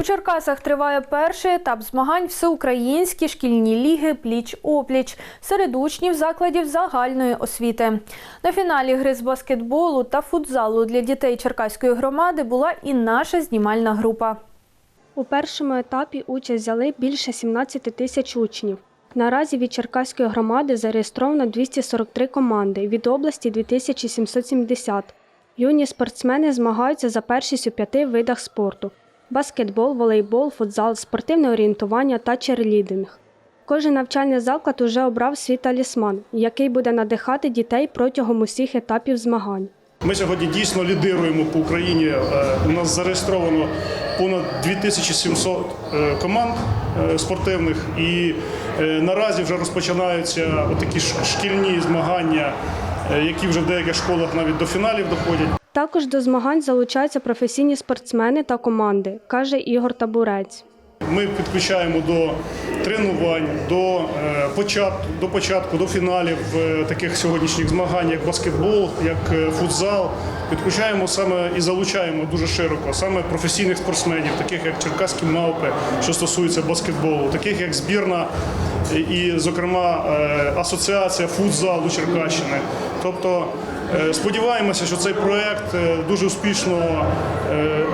У Черкасах триває перший етап змагань всеукраїнські шкільні ліги пліч-опліч серед учнів закладів загальної освіти. На фіналі гри з баскетболу та футзалу для дітей Черкаської громади була і наша знімальна група. У першому етапі участь взяли більше 17 тисяч учнів. Наразі від Черкаської громади зареєстровано 243 команди, від області 2770. Юні спортсмени змагаються за першість у п'яти видах спорту: баскетбол, волейбол, футзал, спортивне орієнтування та черлідинг. Кожен навчальний заклад уже обрав свій талісман, який буде надихати дітей протягом усіх етапів змагань. Ми сьогодні дійсно лідируємо по Україні. Е, У нас зареєстровано понад 2700 е, команд е, спортивних, і наразі вже розпочинаються такі шкільні змагання, які вже в деяких школах навіть до фіналів доходять. Також до змагань залучаються професійні спортсмени та команди, каже Ігор Табурець. Ми підключаємо до тренувань, до е, початку, до початку, до фіналів е, таких сьогоднішніх змагань, як баскетбол, як е, футзал. Підключаємо саме і залучаємо дуже широко саме професійних спортсменів, таких як черкаські мавпи, що стосується баскетболу, таких як збірна і, зокрема, асоціація футзалу Черкащини. Тобто сподіваємося, що цей проект дуже успішно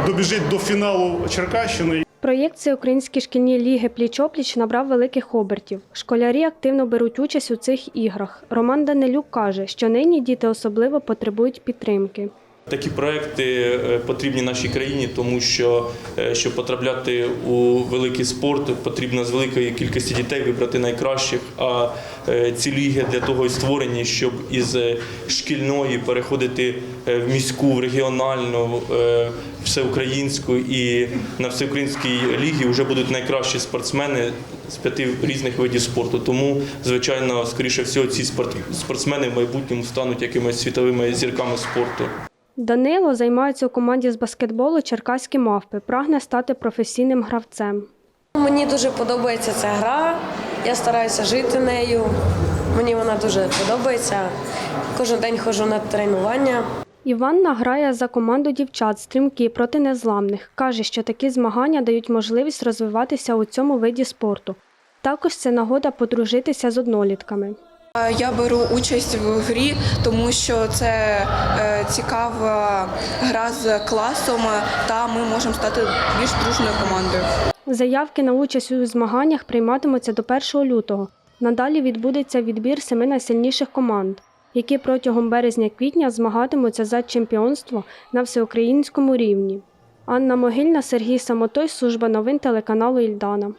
добіжить до фіналу Черкащини. Проєкт Всеукраїнські шкільні ліги пліч-опліч набрав великих обертів. Школярі активно беруть участь у цих іграх. Роман Данилюк каже, що нині діти особливо потребують підтримки. Такі проекти е, потрібні нашій країні, тому що е, щоб потрапляти у великий спорт, потрібно з великої кількості дітей вибрати найкращих. А е, ці ліги для того і створені, щоб із шкільної переходити в міську, в регіональну, всеукраїнську і на всеукраїнській лігі вже будуть найкращі спортсмени з п'яти різних видів спорту. Тому, звичайно, скоріше всього, ці спортсмени в майбутньому стануть якимись світовими зірками спорту. Данило займається у команді з баскетболу Черкаські мавпи. Прагне стати професійним гравцем. Мені дуже подобається ця гра. Я стараюся жити нею. Мені вона дуже подобається. Кожен день ходжу на тренування. Іванна грає за команду дівчат стрімкі проти незламних. Каже, що такі змагання дають можливість розвиватися у цьому виді спорту. Також це нагода подружитися з однолітками. Я беру участь в грі, тому що це е, цікава гра з класом, та ми можемо стати більш дружною командою. Заявки на участь у змаганнях прийматимуться до 1 лютого. Надалі відбудеться відбір семи найсильніших команд, які протягом березня-квітня змагатимуться за чемпіонство на всеукраїнському рівні. Анна Могильна, Сергій Самотой, служба новин телеканалу Ільдана.